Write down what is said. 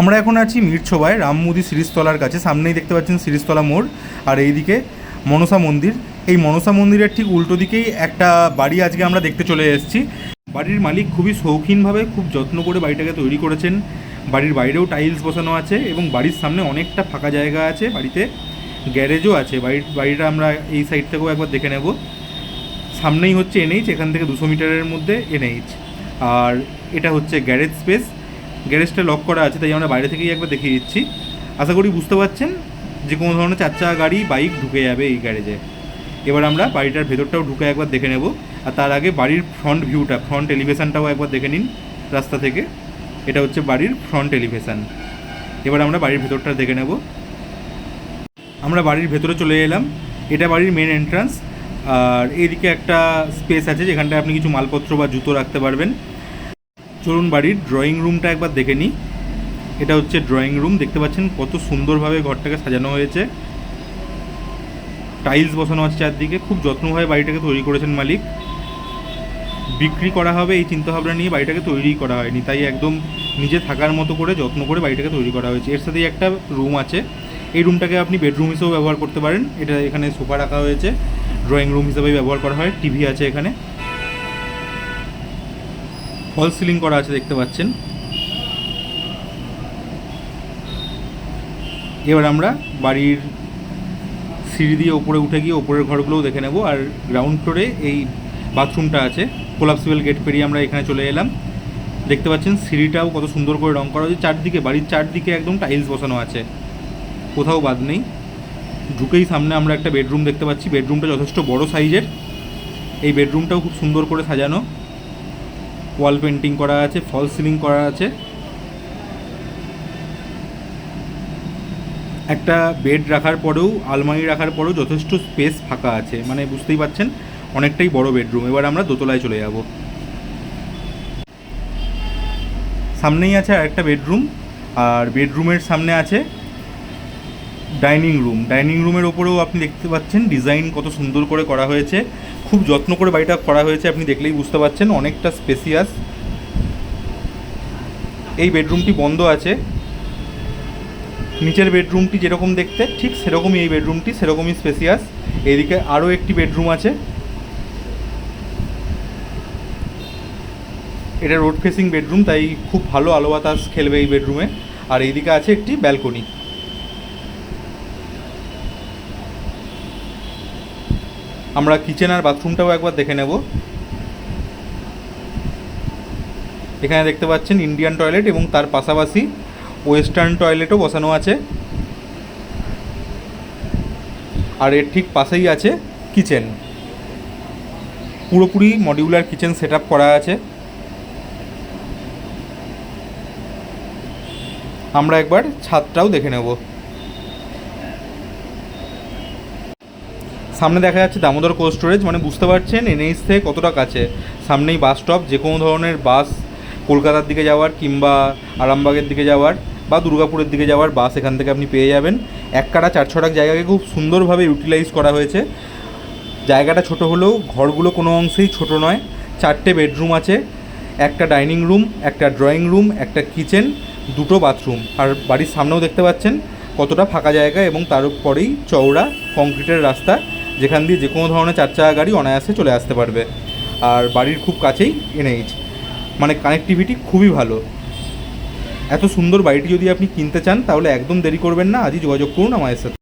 আমরা এখন আছি মিরছোবায় রামমুদি সিরিজতলার কাছে, সামনেই দেখতে পাচ্ছেন সিরিজতলা মোড়, আর এইদিকে মনসা মন্দির। এই মনসা মন্দিরের ঠিক উল্টো দিকেই একটা বাড়ি আজকে আমরা দেখতে চলে এসেছি। বাড়ির মালিক খুবই শৌখিনভাবে খুব যত্ন করে বাড়িটাকে তৈরি করেছেন। বাড়ির বাইরেও টাইলস বসানো আছে এবং বাড়ির সামনে অনেকটা ফাঁকা জায়গা আছে, বাড়িতে গ্যারেজও আছে। বাড়ির, বাড়িটা আমরা এই সাইড থেকেও একবার দেখে নেব। সামনেই হচ্ছে এনএইচ, এখান থেকে দুশো মিটারের মধ্যে এনএইচ। আর এটা হচ্ছে গ্যারেজ স্পেস। গ্যারেজটা লক করা আছে, তাই আমরা বাইরে থেকেই একবার দেখিয়ে দিচ্ছি। আশা করি বুঝতে পারছেন যে কোনো ধরনের চার চাকা গাড়ি বাইক ঢুকে যাবে এই গ্যারেজে এবার আমরা বাড়িটার ভেতরটাও ঢুকে একবার দেখে নেব, আর তার আগে বাড়ির ফ্রন্ট ভিউটা ফ্রন্ট এলিভেশনটাও একবার দেখে নিন রাস্তা থেকে। এটা হচ্ছে বাড়ির ফ্রন্ট এলিভেশন এবার আমরা বাড়ির ভেতরটা দেখে নেব। আমরা বাড়ির ভেতরে চলে এলাম। এটা বাড়ির মেন এন্ট্রান্স আর এদিকে একটা স্পেস আছে যেখানটায় আপনি কিছু মালপত্র বা জুতো রাখতে পারবেন। চলুন বাড়ির ড্রয়িং রুমটা একবার দেখে নিই। এটা হচ্ছে ড্রয়িং রুম দেখতে পাচ্ছেন কত সুন্দরভাবে ঘরটাকে সাজানো হয়েছে। টাইলস বসানো আছে চারদিকে, খুব যত্নভাবে বাড়িটাকে তৈরি করেছেন মালিক। বিক্রি করা হবে এই চিন্তাভাবনা নিয়ে বাড়িটাকে তৈরি করা হয়নি, তাই একদম নিজে থাকার মতো করে যত্ন করে বাড়িটাকে তৈরি করা হয়েছে। এর সাথেই একটা রুম আছে। এই রুমটাকে আপনি বেডরুম হিসেবেও ব্যবহার করতে পারেন। এটা এখানে সোফা রাখা হয়েছে। ড্রয়িং রুম হিসেবে ব্যবহার করা হয়। টিভি আছে এখানে। ফল সিলিং করা আছে দেখতে পাচ্ছেন। এবার আমরা বাড়ির সিঁড়ি দিয়ে ওপরে উঠে গিয়ে ওপরের ঘরগুলোও দেখে নেব। আর গ্রাউন্ড ফ্লোরে এই বাথরুমটা আছে। কোলাপসিবল গেট পেরিয়ে আমরা এখানে চলে এলাম। দেখতে পাচ্ছেন সিঁড়িটাও কত সুন্দর করে রং করা হয়েছে। চারদিকে, বাড়ির চারদিকে একদম টাইলস বসানো আছে। কোথাও বাদ নেই। ঢুকেই সামনে আমরা একটা বেডরুম দেখতে পাচ্ছি। বেডরুমটা যথেষ্ট বড় সাইজের এই বেডরুমটাও খুব সুন্দর করে সাজানো। ওয়াল পেন্টিং করা আছে ফল সিলিং করা আছে। একটা বেড রাখার পরেও, আলমারি রাখার পরেও যথেষ্ট স্পেস ফাঁকা আছে মানে বুঝতেই পারছেন? অনেকটাই বড় বেডরুম এবার আমরা দোতলায় চলে যাব। সামনেই আছে আর একটা বেডরুম আর বেডরুমের সামনে আছে ডাইনিং রুম ডাইনিং রুমের ওপরেও আপনি দেখতে পাচ্ছেন ডিজাইন কত সুন্দর করে করা হয়েছে। খুব যত্ন করে বাড়িটা করা হয়েছে, আপনি দেখলেই বুঝতে পারছেন, অনেকটা স্পেসিয়াস এই বেডরুমটি বন্ধ আছে। নিচের বেডরুমটি যেরকম দেখতে, ঠিক সেরকমই এই বেডরুমটি সেরকমই স্পেসিয়াস এদিকে আরও একটি বেডরুম আছে। এটা রোড ফেসিং বেডরুম তাই খুব ভালো আলো বাতাস খেলবে এই বেডরুমে আর এইদিকে আছে একটি ব্যালকনি আমরা কিচেন আর বাথরুমটাও একবার দেখে নেব। এখানে দেখতে পাচ্ছেন ইন্ডিয়ান টয়লেট এবং তার পাশাপাশি ওয়েস্টার্ন টয়লেটও বসানো আছে। আর এর ঠিক পাশেই আছে কিচেন পুরোপুরি মডিউলার কিচেন সেট করা আছে। আমরা একবার ছাদটাও দেখে নেব। সামনে দেখা যাচ্ছে দামোদর কোল্ড স্টোরেজ মানে বুঝতে পারছেন এনএইচ থেকে কতটা কাছে। সামনেই বাস স্টপ যে কোনো ধরনের বাস কলকাতার দিকে যাওয়ার কিংবা আরামবাগের দিকে যাওয়ার বা দুর্গাপুরের দিকে যাওয়ার বাস এখান থেকে আপনি পেয়ে যাবেন। এক কাটা, চার ছটাক জায়গাকে খুব সুন্দরভাবে ইউটিলাইজ করা হয়েছে। জায়গাটা ছোট হলেও ঘরগুলো কোনো অংশেই ছোট নয়। চারটে বেডরুম আছে, একটা ডাইনিং রুম একটা ড্রয়িং রুম একটা কিচেন দুটো বাথরুম আর বাড়ির সামনেও দেখতে পাচ্ছেন কতটা ফাঁকা জায়গা এবং তার উপরেই চওড়া কংক্রিটের রাস্তা। যেখান দিয়ে যে কোনো ধরনের চার চাকা গাড়ি অনায়াসে চলে আসতে পারবে। আর বাড়ির খুব কাছেই এনএইচ মানে কানেকটিভিটি খুবই ভালো। এত সুন্দর বাড়িটি যদি আপনি কিনতে চান, তাহলে একদম দেরি করবেন না। আজই যোগাযোগ করুন আমাদের সাথে।